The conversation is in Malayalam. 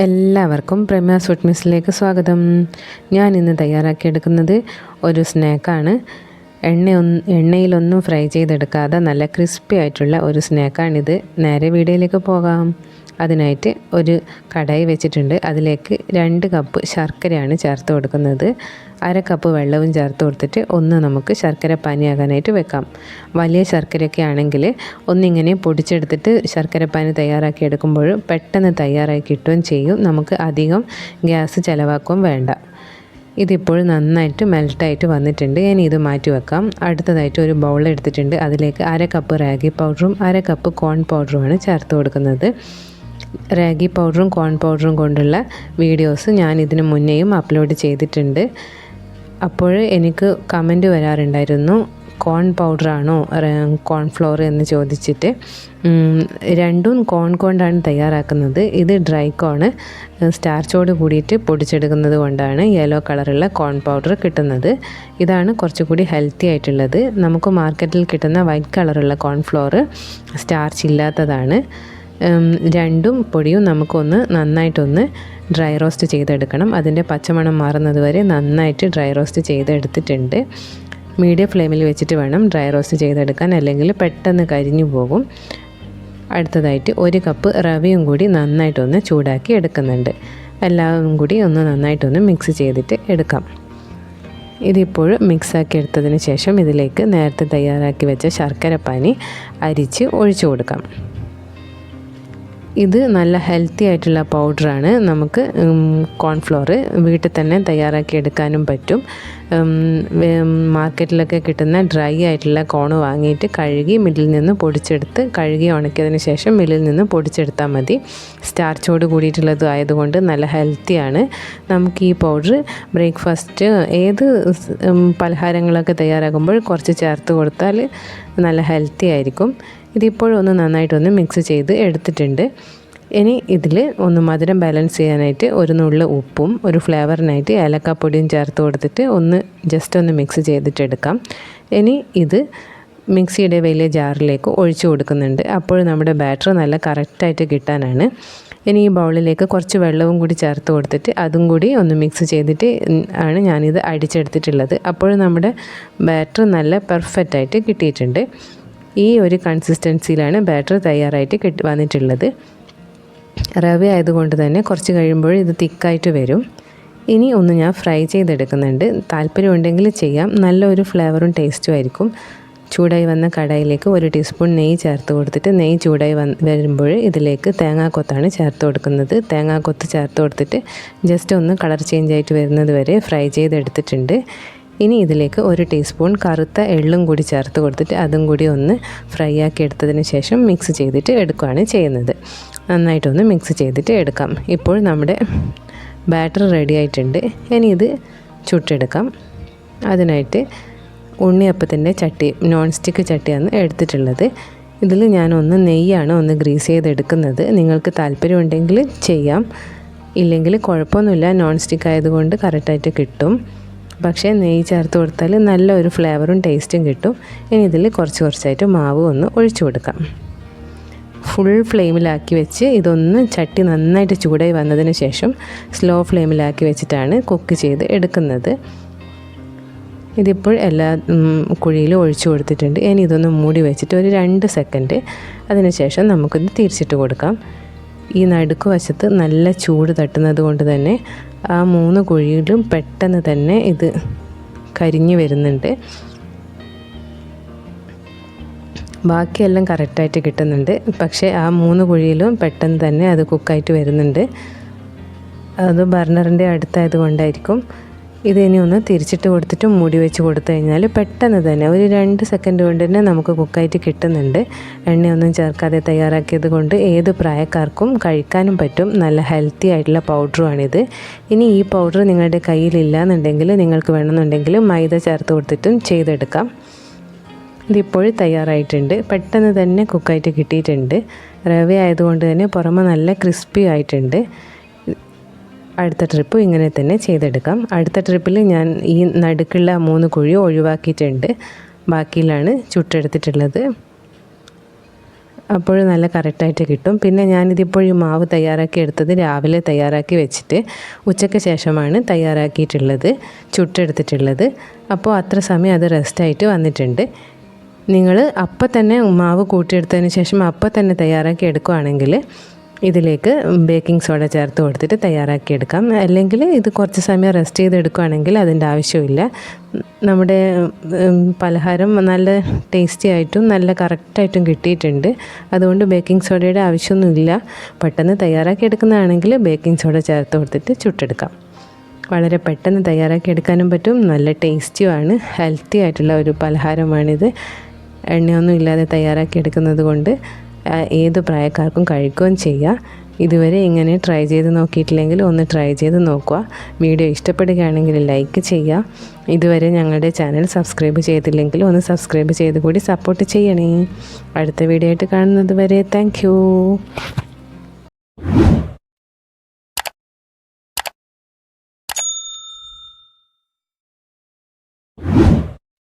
എല്ലാവർക്കും പ്രമ സ്വീറ്റ് മിസ്സിലേക്ക് സ്വാഗതം. ഞാൻ ഇന്ന് തയ്യാറാക്കിയെടുക്കുന്നത് ഒരു സ്നാക്കാണ്. എണ്ണ എണ്ണയിലൊന്നും ഫ്രൈ ചെയ്തെടുക്കാതെ നല്ല ക്രിസ്പി ആയിട്ടുള്ള ഒരു സ്നാക്കാണിത്. നേരെ വീഡിയോയിലേക്ക് പോകാം. അതിനായിട്ട് ഒരു കടായി വെച്ചിട്ടുണ്ട്. അതിലേക്ക് രണ്ട് കപ്പ് ശർക്കരയാണ് ചേർത്ത് കൊടുക്കുന്നത്. അര കപ്പ് വെള്ളവും ചേർത്ത് കൊടുത്തിട്ട് ഒന്ന് നമുക്ക് ശർക്കര പാനിയാകാനായിട്ട് വെക്കാം. വലിയ ശർക്കരയൊക്കെ ആണെങ്കിൽ ഒന്നിങ്ങനെ പൊടിച്ചെടുത്തിട്ട് ശർക്കര പാനി തയ്യാറാക്കി എടുക്കുമ്പോൾ പെട്ടെന്ന് തയ്യാറാക്കി കിട്ടുകയും ചെയ്യും. നമുക്ക് അധികം ഗ്യാസ് ചിലവാക്കുകയും വേണ്ട. ഇതിപ്പോൾ നന്നായിട്ട് മെൽട്ടായിട്ട് വന്നിട്ടുണ്ട്. ഞാൻ ഇത് മാറ്റി വെക്കാം. അടുത്തതായിട്ട് ഒരു ബൗൾ എടുത്തിട്ടുണ്ട്. അതിലേക്ക് അര കപ്പ് റാഗി പൗഡറും അര കപ്പ് കോൺ പൗഡറുമാണ് ചേർത്ത് കൊടുക്കുന്നത്. റാഗി പൗഡറും കോൺ പൗഡറും കൊണ്ടുള്ള വീഡിയോസ് ഞാൻ ഇതിന് മുന്നേയും അപ്ലോഡ് ചെയ്തിട്ടുണ്ട്. അപ്പോൾ എനിക്ക് കമന്റ് വരാറുണ്ടായിരുന്നു. കോൺ പൗഡറാണോ കോൺ ഫ്ലോർ എന്ന് ചോദിച്ചിട്ട്. രണ്ടും കോൺ കൊണ്ടാണ് തയ്യാറാക്കുന്നത്. ഇത് ഡ്രൈ കോണ് സ്റ്റാർച്ചോട് കൂടിയിട്ട് പൊടിച്ചെടുക്കുന്നത് കൊണ്ടാണ് യെല്ലോ കളറുള്ള കോൺ പൗഡർ കിട്ടുന്നത്. ഇതാണ് കുറച്ചുകൂടി ഹെൽത്തി ആയിട്ടുള്ളത്. നമുക്ക് മാർക്കറ്റിൽ കിട്ടുന്ന വൈറ്റ് കളറുള്ള കോൺഫ്ലോർ സ്റ്റാർച്ച് ഇല്ലാത്തതാണ്. രണ്ടും പൊടിയും നമുക്കൊന്ന് നന്നായിട്ടൊന്ന് ഡ്രൈ റോസ്റ്റ് ചെയ്തെടുക്കണം. അതിന്റെ പച്ചമണം മാറുന്നത് വരെ നന്നായിട്ട് ഡ്രൈ റോസ്റ്റ് ചെയ്തെടുത്തിട്ടുണ്ട്. മീഡിയം ഫ്ലെയിമിൽ വെച്ചിട്ട് വേണം ഡ്രൈ റോസ്റ്റ് ചെയ്തെടുക്കാൻ അല്ലെങ്കിൽ പെട്ടെന്ന് കരിഞ്ഞു പോകും. അടുത്തതായിട്ട് ഒരു കപ്പ് റവയും കൂടി നന്നായിട്ടൊന്ന് ചൂടാക്കി എടുക്കുന്നുണ്ട്. എല്ലാം കൂടി ഒന്ന് നന്നായിട്ടൊന്ന് മിക്സ് ചെയ്തിട്ട് എടുക്കാം. ഇതിപ്പോൾ മിക്സാക്കി എടുത്തതിന് ശേഷം ഇതിലേക്ക് നേരത്തെ തയ്യാറാക്കി വെച്ച ശർക്കര പാനി അരിച്ച് ഒഴിച്ചു കൊടുക്കാം. ഇത് നല്ല ഹെൽത്തി ആയിട്ടുള്ള പൗഡറാണ് നമുക്ക് കോൺഫ്ലോർ വീട്ടിൽ തന്നെ തയ്യാറാക്കി എടുക്കാനും പറ്റും. മാർക്കറ്റിലൊക്കെ കിട്ടുന്ന ഡ്രൈ ആയിട്ടുള്ള കോൺ വാങ്ങിയിട്ട് കഴുകി മില്ലിൽ നിന്ന് പൊടിച്ചെടുത്ത് കഴുകി ഉണക്കിയതിന് ശേഷം മില്ലിൽ നിന്ന് പൊടിച്ചെടുത്താൽ മതി. സ്റ്റാർച്ചോട് കൂടിയിട്ടുള്ളത് ആയതുകൊണ്ട് നല്ല ഹെൽത്തിയാണ് നമുക്ക് ഈ പൗഡർ ബ്രേക്ക്ഫാസ്റ്റ് ഏത് പലഹാരങ്ങളൊക്കെ തയ്യാറാക്കുമ്പോൾ കുറച്ച് ചേർത്ത് കൊടുത്താൽ നല്ല ഹെൽത്തി ആയിരിക്കും. ഇതിപ്പോഴൊന്ന് നന്നായിട്ടൊന്ന് മിക്സ് ചെയ്ത് എടുത്തിട്ടുണ്ട്. ഇനി ഇതിൽ ഒന്ന് മധുരം ബാലൻസ് ചെയ്യാനായിട്ട് ഒരു നുള്ളിൽ ഉപ്പും ഒരു ഫ്ലേവറിനായിട്ട് ഏലക്കാപ്പൊടിയും ചേർത്ത് കൊടുത്തിട്ട് ഒന്ന് ജസ്റ്റ് ഒന്ന് മിക്സ് ചെയ്തിട്ടെടുക്കാം. ഇനി ഇത് മിക്സിയുടെ വലിയ ജാറിലേക്ക് ഒഴിച്ചു കൊടുക്കുന്നുണ്ട്. അപ്പോൾ നമ്മുടെ ബാറ്റർ നല്ല കറക്റ്റായിട്ട് കിട്ടാനാണ്. ഇനി ഈ ബൗളിലേക്ക് കുറച്ച് വെള്ളവും കൂടി ചേർത്ത് കൊടുത്തിട്ട് അതും കൂടി ഒന്ന് മിക്സ് ചെയ്തിട്ട് ആണ് ഞാനിത് അടിച്ചെടുത്തിട്ടുള്ളത്. അപ്പോൾ നമ്മുടെ ബാറ്റർ നല്ല പെർഫെക്റ്റായിട്ട് കിട്ടിയിട്ടുണ്ട്. ഈ ഒരു കൺസിസ്റ്റൻസിയിലാണ് ബാറ്റർ തയ്യാറായിട്ട് കിട്ടി വന്നിട്ടുള്ളത്. റവ ആയതുകൊണ്ട് തന്നെ കുറച്ച് കഴിയുമ്പോൾ ഇത് തിക്കായിട്ട് വരും. ഇനി ഒന്ന് ഞാൻ ഫ്രൈ ചെയ്തെടുക്കുന്നുണ്ട്. താല്പര്യമുണ്ടെങ്കിൽ ചെയ്യാം. നല്ലൊരു ഫ്ലേവറും ടേസ്റ്റും ആയിരിക്കും. ചൂടായി വന്ന കടായിലേക്ക് ഒരു ടീസ്പൂൺ നെയ്യ് ചേർത്ത് കൊടുത്തിട്ട് നെയ്യ് ചൂടായി വന്ന് വരുമ്പോൾ ഇതിലേക്ക് തേങ്ങാക്കൊത്താണ് ചേർത്ത് കൊടുക്കുന്നത്. തേങ്ങാക്കൊത്ത് ചേർത്ത് കൊടുത്തിട്ട് ജസ്റ്റ് ഒന്ന് കളർ ചേഞ്ച് ആയിട്ട് വരുന്നത് വരെ ഫ്രൈ ചെയ്തെടുത്തിട്ടുണ്ട്. ഇനി ഇതിലേക്ക് ഒരു ടീസ്പൂൺ കറുത്ത എള്ളും കൂടി ചേർത്ത് കൊടുത്തിട്ട് അതും കൂടി ഒന്ന് ഫ്രൈ ആക്കി എടുത്തതിന് ശേഷം മിക്സ് ചെയ്തിട്ട് എടുക്കുകയാണ് ചെയ്യുന്നത്. നന്നായിട്ടൊന്ന് മിക്സ് ചെയ്തിട്ട് എടുക്കാം. ഇപ്പോൾ നമ്മുടെ ബാറ്റർ റെഡി ആയിട്ടുണ്ട്. ഇനി ഇത് ചുട്ടെടുക്കാം. അതിനായിട്ട് ഉണ്ണിയപ്പത്തിന്റെ ചട്ടി നോൺ സ്റ്റിക്ക് ചട്ടിയാണ് എടുത്തിട്ടുള്ളത്. ഇതിൽ ഞാനൊന്ന് നെയ്യാണ് ഒന്ന് ഗ്രീസ് ചെയ്തെടുക്കുന്നത്. നിങ്ങൾക്ക് താല്പര്യമുണ്ടെങ്കിൽ ചെയ്യാം. ഇല്ലെങ്കിൽ കുഴപ്പമൊന്നുമില്ല. നോൺ സ്റ്റിക്ക് ആയതുകൊണ്ട് കറക്റ്റായിട്ട് കിട്ടും. പക്ഷേ നെയ്യ് ചേർത്ത് കൊടുത്താൽ നല്ല ഒരു ഫ്ലേവറും ടേസ്റ്റും കിട്ടും. ഇനി ഇതിൽ കുറച്ച് കുറച്ചായിട്ട് മാവ് ഒന്ന് ഒഴിച്ചു കൊടുക്കാം. ഫുൾ ഫ്ലെയിമിലാക്കി വെച്ച് ഇതൊന്ന് ചട്ടി നന്നായിട്ട് ചൂടായി വന്നതിന് ശേഷം സ്ലോ ഫ്ലെയിമിലാക്കി വെച്ചിട്ടാണ് കുക്ക് ചെയ്ത് എടുക്കുന്നത്. ഇതിപ്പോൾ എല്ലാ കുഴിയിലും ഒഴിച്ചു കൊടുത്തിട്ടുണ്ട്. ഇനി ഇതൊന്ന് മൂടി വെച്ചിട്ട് ഒരു രണ്ട് സെക്കൻഡ് അതിനുശേഷം നമുക്കിത് തിരിച്ചിട്ട് കൊടുക്കാം. ഈ നടുക്ക് വശത്ത് നല്ല ചൂട് തട്ടുന്നത് കൊണ്ട് തന്നെ ആ മൂന്ന് കുഴിയിലും പെട്ടെന്ന് തന്നെ ഇത് കരിഞ്ഞു വരുന്നുണ്ട്. ബാക്കിയെല്ലാം കറക്റ്റായിട്ട് കിട്ടുന്നുണ്ട്. പക്ഷേ ആ മൂന്ന് കുഴിയിലും പെട്ടെന്ന് തന്നെ അത് കുക്കായിട്ട് വരുന്നുണ്ട്. അത് ബർണറിന്റെ അടുത്തായത് കൊണ്ടായിരിക്കും ഇത് ഇനി ഒന്ന് തിരിച്ചിട്ട് കൊടുത്തിട്ട് മൂടി വെച്ച് കൊടുത്തു കഴിഞ്ഞാൽ പെട്ടെന്ന് തന്നെ ഒരു രണ്ട് സെക്കൻഡ് കൊണ്ട് തന്നെ നമുക്ക് കുക്കായിട്ട് കിട്ടുന്നുണ്ട്. എണ്ണയൊന്നും ചേർക്കാതെ തയ്യാറാക്കിയത് കൊണ്ട് ഏത് പ്രായക്കാർക്കും കഴിക്കാനും പറ്റും. നല്ല ഹെൽത്തി ആയിട്ടുള്ള പൗഡറുമാണിത് ഇനി ഈ പൗഡർ നിങ്ങളുടെ കയ്യിലില്ല എന്നുണ്ടെങ്കിൽ നിങ്ങൾക്ക് വേണമെന്നുണ്ടെങ്കിൽ മൈദ ചേർത്ത് കൊടുത്തിട്ടും ചെയ്തെടുക്കാം. ഇതിപ്പോൾ തയ്യാറായിട്ടുണ്ട്. പെട്ടെന്ന് തന്നെ കുക്കായിട്ട് കിട്ടിയിട്ടുണ്ട്. റവ ആയതുകൊണ്ട് തന്നെ പുറമെ നല്ല ക്രിസ്പി ആയിട്ടുണ്ട്. അടുത്ത ട്രിപ്പ് ഇങ്ങനെ തന്നെ ചെയ്തെടുക്കാം. അടുത്ത ട്രിപ്പിൽ ഞാൻ ഈ നടുക്കുള്ള മൂന്ന് കുഴി ഒഴിവാക്കിയിട്ടുണ്ട്. ബാക്കിയിലാണ് ചുട്ടെടുത്തിട്ടുള്ളത്. അപ്പോൾ നല്ല കറക്റ്റായിട്ട് കിട്ടും. പിന്നെ ഞാനിതിപ്പോൾ ഈ മാവ് തയ്യാറാക്കി എടുത്തത് രാവിലെ തയ്യാറാക്കി വെച്ചിട്ട് ഉച്ചയ്ക്ക് ശേഷമാണ് തയ്യാറാക്കിയിട്ടുള്ളത് ചുട്ടെടുത്തിട്ടുള്ളത്. അപ്പോൾ അത്ര സമയം അത് റെസ്റ്റായിട്ട് വന്നിട്ടുണ്ട്. നിങ്ങൾ അപ്പം തന്നെ മാവ് കൂട്ടിയെടുത്തതിന് ശേഷം അപ്പം തന്നെ തയ്യാറാക്കി എടുക്കുകയാണെങ്കിൽ ഇതിലേക്ക് ബേക്കിംഗ് സോഡ ചേർത്ത് കൊടുത്തിട്ട് തയ്യാറാക്കിയെടുക്കാം. അല്ലെങ്കിൽ ഇത് കുറച്ച് സമയം റെസ്റ്റ് ചെയ്തെടുക്കുകയാണെങ്കിൽ അതിന്റെ ആവശ്യമില്ല. നമ്മുടെ പലഹാരം നല്ല ടേസ്റ്റി ആയിട്ടും നല്ല കറക്റ്റായിട്ടും കിട്ടിയിട്ടുണ്ട്. അതുകൊണ്ട് ബേക്കിംഗ് സോഡയുടെ ആവശ്യമൊന്നുമില്ല. പെട്ടെന്ന് തയ്യാറാക്കി എടുക്കുന്നതാണെങ്കിൽ ബേക്കിംഗ് സോഡ ചേർത്ത് കൊടുത്തിട്ട് ചുട്ടെടുക്കാം. വളരെ പെട്ടെന്ന് തയ്യാറാക്കി എടുക്കാനും പറ്റും. നല്ല ടേസ്റ്റിയുമാണ് ഹെൽത്തി ആയിട്ടുള്ള ഒരു പലഹാരമാണിത്. എണ്ണയൊന്നും ഇല്ലാതെ തയ്യാറാക്കി എടുക്കുന്നത് കൊണ്ട് ഏത് പ്രായക്കാർക്കും കഴിക്കുകയും ചെയ്യാം. ഇതുവരെ ഇങ്ങനെ ട്രൈ ചെയ്ത് നോക്കിയിട്ടില്ലെങ്കിൽ ഒന്ന് ട്രൈ ചെയ്ത് നോക്കുക. വീഡിയോ ഇഷ്ടപ്പെടുകയാണെങ്കിൽ ലൈക്ക് ചെയ്യുക. ഇതുവരെ ഞങ്ങളുടെ ചാനൽ സബ്സ്ക്രൈബ് ചെയ്തില്ലെങ്കിൽ ഒന്ന് സബ്സ്ക്രൈബ് ചെയ്ത് കൂടി സപ്പോർട്ട് ചെയ്യണേ. അടുത്ത വീഡിയോ ആയിട്ട് കാണുന്നത് വരെ താങ്ക്